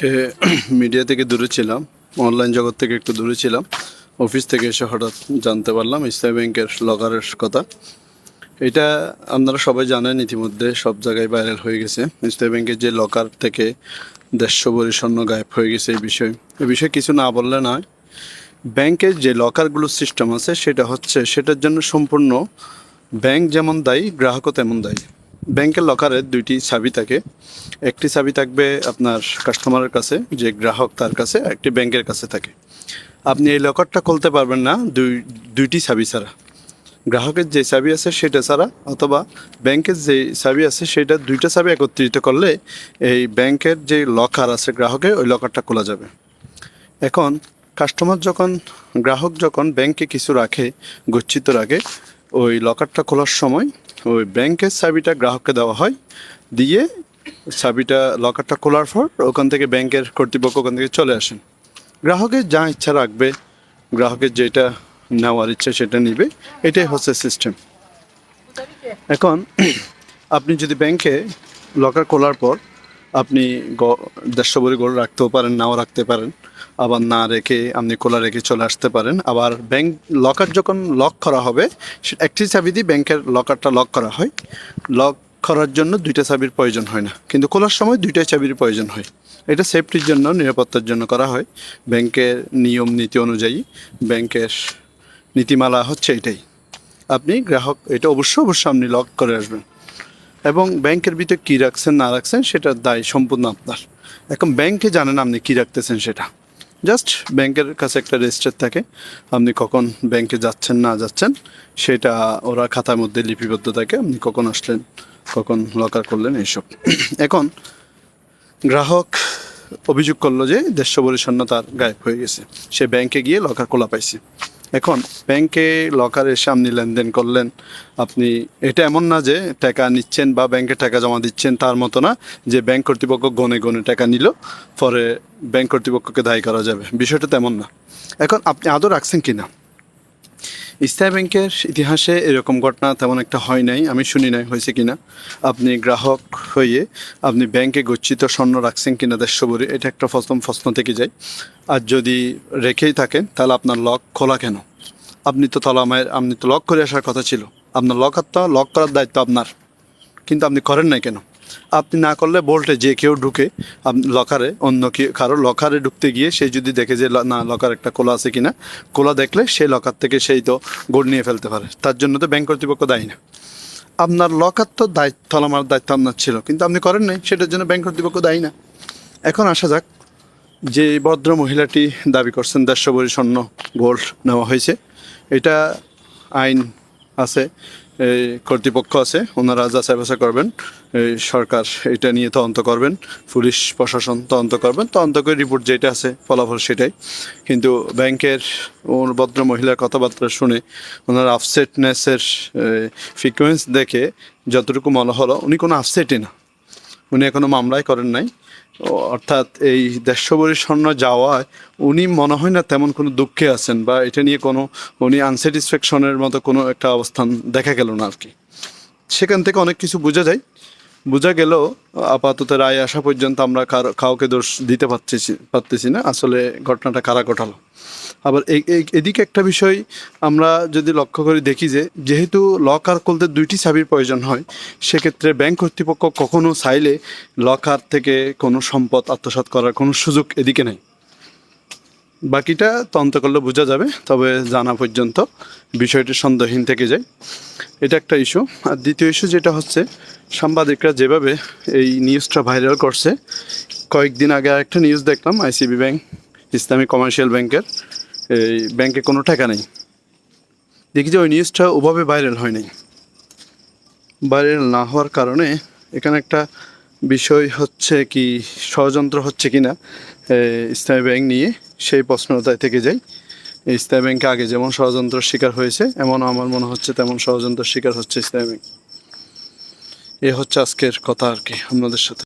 আজকে মিডিয়া থেকে দূরে ছিলাম অনলাইন জগৎ থেকে একটু দূরে ছিলাম অফিস থেকে এসে হঠাৎ জানতে পারলাম ইসলামী ব্যাংকের লকারের কথা। এটা আপনারা সবাই জানেন, ইতিমধ্যে সব জায়গায় ভাইরাল হয়ে গেছে। ইসলামী ব্যাংকের যে লকার থেকে দেড়শো স্বর্ণ গায়েব হয়ে গেছে এই বিষয়ে। এ বিষয়ে কিছু না বললে নয়, ব্যাংকের যে লকারগুলোর সিস্টেম আছে, সেটা হচ্ছে সেটার জন্য সম্পূর্ণ ব্যাংক যেমন দায়ী, গ্রাহকও তেমন দায়ী। ব্যাংকের লকারের দুইটি চাবি থাকে। একটি চাবি থাকবে আপনার কাস্টমারের কাছে, যে গ্রাহক তার কাছে একটি ব্যাংকের কাছে থাকে। আপনি এই লকারটা খুলতে পারবেন না, দুই, দুইটি চাবি ছাড়া। গ্রাহকের যে চাবি আছে সেটা ছাড়া, অথবা ব্যাংকের যে চাবি আছে সেটা দুইটা চাবি একত্রিত করলে এই ব্যাংকের যে লকার আছে গ্রাহকের, ওই লকারটা খোলা যাবে। এখন কাস্টমার যখন, গ্রাহক যখন ব্যাংকে কিছু রাখে, গচ্ছিত রাখে, ওই লকারটা খোলার সময় ওই ব্যাংকের চাবিটা গ্রাহককে দেওয়া হয়, দিয়ে চাবিটা লকারটা খোলার পর ওখান থেকে ব্যাংকের কর্তৃপক্ষ ওখান থেকে চলে আসেন। গ্রাহকের যা ইচ্ছা রাখবে, গ্রাহকের যেটা নেওয়ার ইচ্ছা সেটা নিবে, এটাই হচ্ছে সিস্টেম এখন আপনি যদি ব্যাংকে লকার খোলার পর আপনি দেড়শো ভরি গোল্ড রাখতেও পারেন, নাও রাখতে পারেন আবার না রেখে আপনি খোলা রেখে চলে আসতে পারেন। আবার ব্যাংক লকার যখন লক করা হবে একটি চাবি দিয়ে ব্যাংকের লকারটা লক করা হয়। লক করার জন্য দুইটা চাবির প্রয়োজন হয় না। কিন্তু খোলার সময় দুইটাই চাবির প্রয়োজন হয়। এটা সেফটির জন্য, নিরাপত্তার জন্য করা হয়। ব্যাংকের নিয়ম, নীতি অনুযায়ী ব্যাংকের নীতিমালা হচ্ছে এটাই। আপনি গ্রাহক, এটা অবশ্যই অবশ্যই আপনি লক করে আসবেন। এবং ব্যাংকের ভিতরে কী রাখছেন, না রাখছেন, সেটার দায় সম্পূর্ণ আপনার। এখন ব্যাংকে জানেন আপনি কী রাখতেছেন সেটা। জাস্ট ব্যাংকের কাছে একটা রেজিস্টার থাকে। আপনি কখন ব্যাংকে যাচ্ছেন, না যাচ্ছেন, সেটা ওরা খাতার মধ্যে লিপিবদ্ধ থাকে। আপনি কখন আসলেন, কখন লকার করলেন, এইসব। এখন গ্রাহক অভিযোগ করল যে দেড়শো পরিচ্ছন্ন তার গায়েব হয়ে গেছে। সে ব্যাংকে গিয়ে লকার খোলা পাইছে। এখন ব্যাংকে লকারের সামনে লেনদেন করলেন, আপনি এটা এমন না যে টাকা নিচ্ছেন বা ব্যাংকে টাকা জমা দিচ্ছেন তার মতো না, যে ব্যাংক কর্তৃপক্ষ গনে গনে টাকা নিল, পরে ব্যাংক কর্তৃপক্ষকে দায়ী করা যাবে। বিষয়টা তেমন না। এখন আপনি আদৌ রাখছেন কি না ইসলামী ব্যাংকের ইতিহাসে এরকম ঘটনা তেমন একটা হয় নাই, আমি শুনি নাই, হয়েছে কিনা। আপনি গ্রাহক হয়ে আপনি ব্যাংকে গচ্ছিত স্বর্ণ রাখছেন কিনা দেড়শো ভরি এটা একটা প্রথম প্রশ্ন থেকে যায়। আর যদি রেখেই থাকেন, তাহলে আপনার লক খোলা কেন? আপনি তো তলামায়ের আপনি তো লক করে আসার কথা ছিল। আপনার লক হাতটা লক করার দায়িত্ব আপনার। কিন্তু আপনি করেন নাই কেন? আপনি না করলে বলটে যে কেউ ঢুকে লকারে অন্য কারও লকারে ঢুকতে গিয়ে সে যদি দেখে যে না লকার একটা খোলা আছে কিনা খোলা দেখলে সেই লকার থেকে সেই তো গোল্ড নিয়ে ফেলতে পারে। তার জন্য তো ব্যাংক কর্তৃপক্ষ দায়ী না। আপনার লকার তো দায়িত্ব আমার দায়িত্ব আপনার ছিল, কিন্তু আপনি করেন নাই, সেটার জন্য ব্যাংক কর্তৃপক্ষ দায়ী না। এখন আসা যাক, যে ভদ্র মহিলাটি দাবি করছেন, দেড়শো ভরি স্বর্ণ গোল্ড নেওয়া হয়েছে। এটা আইন আছে। কর্তৃপক্ষ আছে, ওনারা যাচাই বাছাই করবেন। এই সরকার এটা নিয়ে তদন্ত করবেন, পুলিশ, প্রশাসন তদন্ত করবেন। তদন্ত করে রিপোর্ট যেটা আছে, ফলাফল সেটাই। কিন্তু ব্যাংকের ভদ্র মহিলার কথাবার্তা শুনে ওনার আপসেটনেসের ফ্রিকুয়েন্স দেখে যতটুকু মনে হলো, উনি কোনো আপসেটই না। উনি এখনও মামলাই করেন নাই। অর্থাৎ এই দেড়শো ভরি স্বর্ণ যাওয়ায় উনি মনে হয় না তেমন কোনো দুঃখে আছেন বা এটা নিয়ে কোনো উনি আনস্যাটিসফ্যাকশনের মতো কোনো একটা অবস্থান দেখা গেল না আর কি। সেখান থেকে অনেক কিছু বোঝা যায়। বোঝা গেল, আপাতত রায় আসা পর্যন্ত আমরা কাউকে দোষ দিতে পারতেছি পারতেছি না। আসলে ঘটনাটা কারা ঘটালো? আবার এদিকে একটা বিষয় আমরা যদি লক্ষ্য করে দেখি যে, যেহেতু লকার খুলতে দুইটি চাবির প্রয়োজন হয়, সেক্ষেত্রে ব্যাংক কর্তৃপক্ষ কখনো চাইলে লকার থেকে কোনো সম্পদ আত্মসাত করার কোনো সুযোগ এদিকে নেই। বাকিটা তদন্ত করলে বোঝা যাবে, তবে জানা পর্যন্ত বিষয়টি সন্দেহহীন থেকে যায়। এটা একটা ইস্যু আর দ্বিতীয় ইস্যু যেটা হচ্ছে, সাংবাদিকরা যেভাবে এই নিউজটা ভাইরাল করছে, কয়েকদিন আগে একটা নিউজ দেখলাম আইসিবি ব্যাংক ইসলামী কমার্শিয়াল ব্যাংকের এই ব্যাংকে কোনো টাকা নেই। দেখি যে ওই নিউজটা ওভাবে ভাইরাল হয়নি ভাইরাল না হওয়ার কারণে এখানে একটা বিষয় হচ্ছে কি, ষড়যন্ত্র হচ্ছে কি না ইসলামী ব্যাংক নিয়ে সেই প্রশ্নতায় থেকে যাই। ইসলামী ব্যাংকে আগে যেমন ষড়যন্ত্রের শিকার হয়েছে এমন আমার মনে হচ্ছে তেমন ষড়যন্ত্রের শিকার হচ্ছে ইসলামী ব্যাংক। এ হচ্ছে আজকের কথা আর কি, আপনাদের সাথে।